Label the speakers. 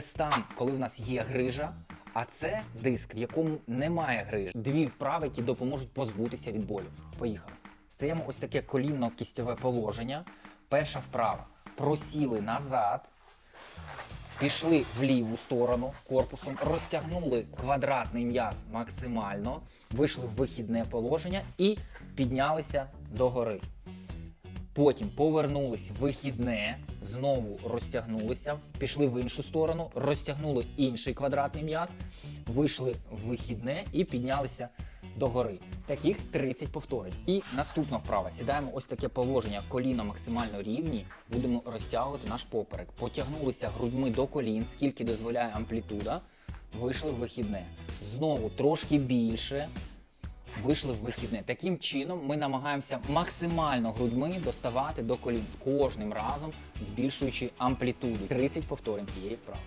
Speaker 1: стан, коли в нас є грижа, а це диск, в якому немає грижі. Дві вправи, які допоможуть позбутися від болю. Поїхали. Стаємо ось таке колінно-кістьове положення. Перша вправа. Просіли назад, пішли в ліву сторону корпусом, розтягнули квадратний м'яз максимально, вийшли в вихідне положення і піднялися догори. Потім повернулись вихідне, знову розтягнулися, пішли в іншу сторону, розтягнули інший квадратний м'яз, вийшли в вихідне і піднялися догори. Таких 30 повторень. І наступна вправа. Сідаємо ось таке положення, коліна максимально рівні. Будемо розтягувати наш поперек. Потягнулися грудьми до колін, скільки дозволяє амплітуда. Вийшли в вихідне. Знову трошки більше вийшли в вихідне. Таким чином ми намагаємося максимально грудьми доставати до колін з кожним разом, збільшуючи амплітуду. 30 повторень цієї вправи.